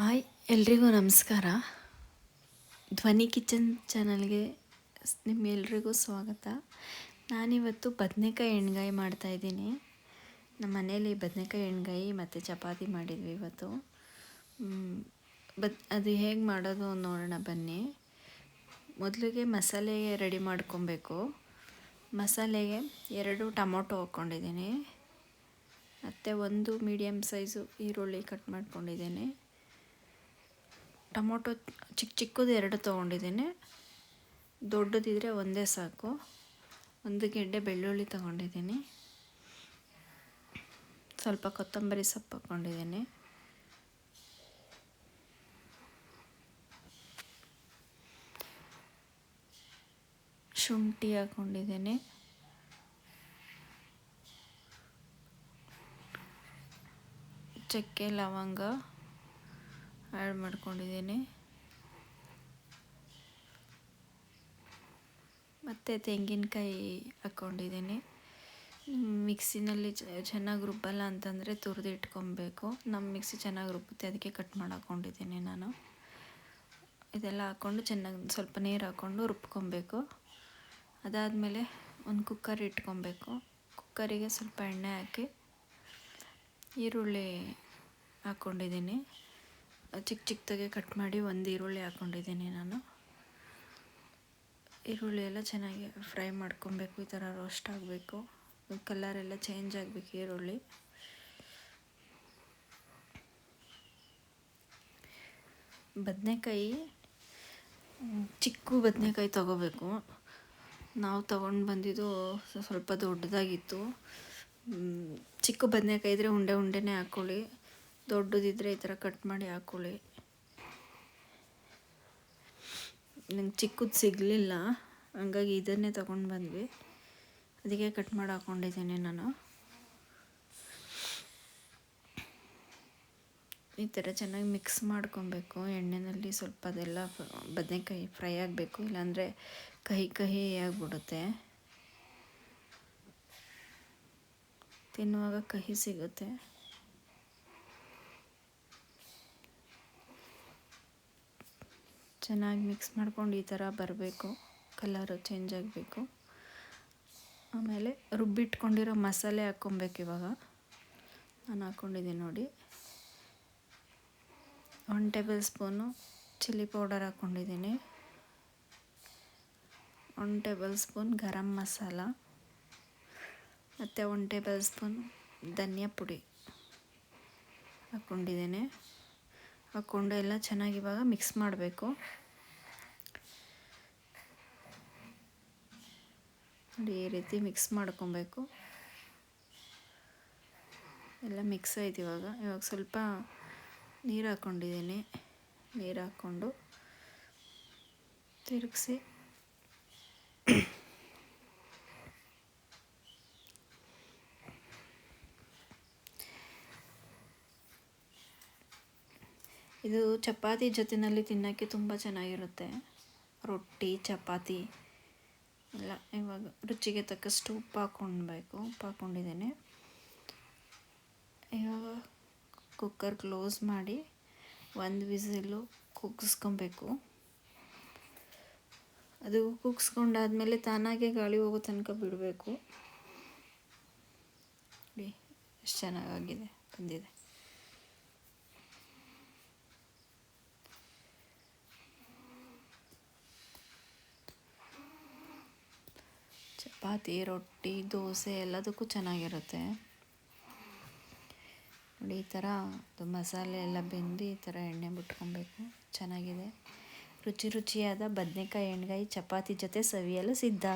Hi, ಎಲ್ರಿಗೂ ನಮಸ್ಕಾರ. ಧ್ವನಿ ಕಿಚನ್ ಚಾನಲ್ಗೆ ನಿಮ್ಮೆಲ್ರಿಗೂ ಸ್ವಾಗತ. ನಾನಿವತ್ತು ಬದನೆಕಾಯಿ ಎಣ್ಗಾಯಿ ಮಾಡ್ತಾಯಿದ್ದೀನಿ ನಮ್ಮ ಮನೇಲಿ ಬದನೆಕಾಯಿ ಎಣ್ಗಾಯಿ ಮತ್ತು ಚಪಾತಿ ಮಾಡಿದ್ವಿ ಇವತ್ತು. ಬದ್ ಅದು ಹೇಗೆ ಮಾಡೋದು ನೋಡೋಣ ಬನ್ನಿ. ಮೊದಲಿಗೆ ಮಸಾಲೆಗೆ ರೆಡಿ ಮಾಡ್ಕೊಬೇಕು. ಮಸಾಲೆಗೆ ಎರಡು ಟೊಮೊಟೊ ಹಾಕ್ಕೊಂಡಿದ್ದೀನಿ ಮತ್ತು ಒಂದು ಮೀಡಿಯಮ್ ಸೈಜು ಈರುಳ್ಳಿ ಕಟ್ ಮಾಡ್ಕೊಂಡಿದ್ದೀನಿ. ಟೊಮೊಟೊ ಚಿಕ್ಕ ಚಿಕ್ಕದು ಎರಡು ತೊಗೊಂಡಿದ್ದೀನಿ. ದೊಡ್ಡದಿದ್ದರೆ ಒಂದೇ ಸಾಕು. ಒಂದು ಗೆಡ್ಡೆ ಬೆಳ್ಳುಳ್ಳಿ ತೊಗೊಂಡಿದ್ದೀನಿ. ಸ್ವಲ್ಪ ಕೊತ್ತಂಬರಿ ಸೊಪ್ಪು ಹಾಕ್ಕೊಂಡಿದ್ದೀನಿ ಶುಂಠಿ ಹಾಕ್ಕೊಂಡಿದ್ದೀನಿ ಚಕ್ಕೆ, ಲವಂಗ. ಆ್ಯಡ್ ಮಾಡ್ಕೊಂಡಿದ್ದೀನಿ. ಮತ್ತು ತೆಂಗಿನಕಾಯಿ ಹಾಕ್ಕೊಂಡಿದ್ದೀನಿ ಮಿಕ್ಸಿನಲ್ಲಿ ಚೆನ್ನಾಗಿ ರುಬ್ಬಲ್ಲ ಅಂತಂದರೆ ತುರಿದು ಇಟ್ಕೊಬೇಕು. ನಮ್ಮ ಮಿಕ್ಸಿ ಚೆನ್ನಾಗಿ ರುಬ್ಬುತ್ತೆ, ಅದಕ್ಕೆ ಕಟ್ ಮಾಡಿ ನಾನು. ಇದೆಲ್ಲ ಹಾಕ್ಕೊಂಡು ಚೆನ್ನಾಗಿ ಸ್ವಲ್ಪ ನೀರು ಹಾಕ್ಕೊಂಡು ರುಬ್ಕೊಬೇಕು. ಅದಾದಮೇಲೆ ಒಂದು ಕುಕ್ಕರ್ ಇಟ್ಕೊಬೇಕು. ಕುಕ್ಕರಿಗೆ ಸ್ವಲ್ಪ ಎಣ್ಣೆ ಹಾಕಿ ಈರುಳ್ಳಿ ಹಾಕ್ಕೊಂಡಿದ್ದೀನಿ ಚಿಕ್ಕ ಚಿಕ್ಕದಾಗೆ ಕಟ್ ಮಾಡಿ ಒಂದು ಈರುಳ್ಳಿ ಹಾಕ್ಕೊಂಡಿದ್ದೀನಿ ನಾನು. ಈರುಳ್ಳಿ ಎಲ್ಲ ಚೆನ್ನಾಗಿ ಫ್ರೈ ಮಾಡ್ಕೊಬೇಕು, ಈ ಥರ ರೋಸ್ಟ್ ಆಗಬೇಕು. ಕಲರ್ ಎಲ್ಲ ಚೇಂಜ್ ಆಗಬೇಕು ಈರುಳ್ಳಿ. ಬದನೆಕಾಯಿ, ಚಿಕ್ಕ ಬದನೆಕಾಯಿ ತಗೋಬೇಕು. ನಾವು ತೊಗೊಂಡು ಬಂದಿದ್ದು ಸ್ವಲ್ಪ ದೊಡ್ಡದಾಗಿತ್ತು. ಚಿಕ್ಕ ಬದನೆಕಾಯಿ ಇದ್ದರೆ ಉಂಡೆ ಉಂಡೆನೇ ಹಾಕ್ಕೊಳ್ಳಿ ದೊಡ್ಡದಿದ್ದರೆ ಈ ಥರ ಕಟ್ ಮಾಡಿ ಹಾಕ್ಕೊಳ್ಳಿ ನಂಗೆ ಚಿಕ್ಕದು ಸಿಗಲಿಲ್ಲ, ಹಂಗಾಗಿ ಇದನ್ನೇ ತೊಗೊಂಡು ಬಂದ್ವಿ. ಅದಕ್ಕೆ ಕಟ್ ಮಾಡಿ ಹಾಕ್ಕೊಂಡಿದ್ದೀನಿ ನಾನು. ಈ ಥರ ಚೆನ್ನಾಗಿ ಮಿಕ್ಸ್ ಮಾಡ್ಕೊಬೇಕು. ಎಣ್ಣೆಯಲ್ಲಿ ಸ್ವಲ್ಪ ಅದೆಲ್ಲ ಬದನೆಕಾಯಿ ಫ್ರೈ ಆಗಬೇಕು, ಇಲ್ಲಾಂದರೆ ಕಹಿ ಕಹಿ ಆಗಿಬಿಡುತ್ತೆ. ತಿನ್ನುವಾಗ ಕಹಿ ಸಿಗುತ್ತೆ. ಚೆನ್ನಾಗಿ ಮಿಕ್ಸ್ ಮಾಡ್ಕೊಂಡು ಈ ಥರ ಬರಬೇಕು, ಕಲರು ಚೇಂಜ್ ಆಗಬೇಕು. ಆಮೇಲೆ ರುಬ್ಬಿಟ್ಕೊಂಡಿರೋ ಮಸಾಲೆ ಹಾಕ್ಕೊಬೇಕು ಇವಾಗ. ನಾನು ಹಾಕ್ಕೊಂಡಿದ್ದೀನಿ ನೋಡಿ. One tablespoon chilli powder ಹಾಕ್ಕೊಂಡಿದ್ದೀನಿ. One tablespoon garam masala. ಮತ್ತು ಒನ್ ಟೇಬಲ್ ಸ್ಪೂನ್ ಧನಿಯಾ ಪುಡಿ ಹಾಕ್ಕೊಂಡಿದ್ದೀನಿ. ಹಾಕ್ಕೊಂಡು ಎಲ್ಲ ಚೆನ್ನಾಗಿ ಇವಾಗ ಮಿಕ್ಸ್ ಮಾಡಬೇಕು. ನೋಡಿ ಈ ರೀತಿ ಮಿಕ್ಸ್ ಮಾಡ್ಕೊಬೇಕು. ಎಲ್ಲ ಮಿಕ್ಸ್ ಆಯ್ತು ಇವಾಗ. ಇವಾಗ ಸ್ವಲ್ಪ ನೀರು ಹಾಕ್ಕೊಂಡಿದ್ದೀನಿ ನೀರು ಹಾಕ್ಕೊಂಡು ತಿರುಗಿಸಿ. ಇದು ಚಪಾತಿ ಜೊತೆಯಲ್ಲಿ ತಿನ್ನೋಕ್ಕೆ ತುಂಬ ಚೆನ್ನಾಗಿರುತ್ತೆ. ರೊಟ್ಟಿ, ಚಪಾತಿ ಎಲ್ಲ. ಇವಾಗ ರುಚಿಗೆ ತಕ್ಕಷ್ಟು ಉಪ್ಪು ಹಾಕ್ಕೊಳ್ಬೇಕು. ಉಪ್ಪು ಹಾಕ್ಕೊಂಡಿದ್ದೇನೆ. ಇವಾಗ ಕುಕ್ಕರ್ ಕ್ಲೋಸ್ ಮಾಡಿ ಒಂದು ವಿಸಿಲು ಕುಗ್ಗಿಸ್ಕೊಬೇಕು ಅದು ಕುಗ್ಸ್ಕೊಂಡಾದಮೇಲೆ ತಾನಾಗೆ ಗಾಳಿ ಹೋಗೋ ತನಕ ಬಿಡಬೇಕು. ಎಷ್ಟು ಚೆನ್ನಾಗಾಗಿದೆ, ಬಂದಿದೆ. ಚಪಾತಿ, ರೊಟ್ಟಿ, ದೋಸೆ ಎಲ್ಲದಕ್ಕೂ ಚೆನ್ನಾಗಿರುತ್ತೆ. ನೋಡಿ, ಈ ಥರ ಅದು ಮಸಾಲೆ ಎಲ್ಲ ಬೆಂದು ಈ ಥರ ಎಣ್ಣೆ ಬಿಟ್ಕೊಬೇಕು. ಚೆನ್ನಾಗಿದೆ. ರುಚಿ ರುಚಿಯಾದ ಬದನೆಕಾಯಿ ಎಣ್ಗಾಯಿ ಚಪಾತಿ ಜೊತೆ ಸವಿಯಲು ಸಿದ್ಧ.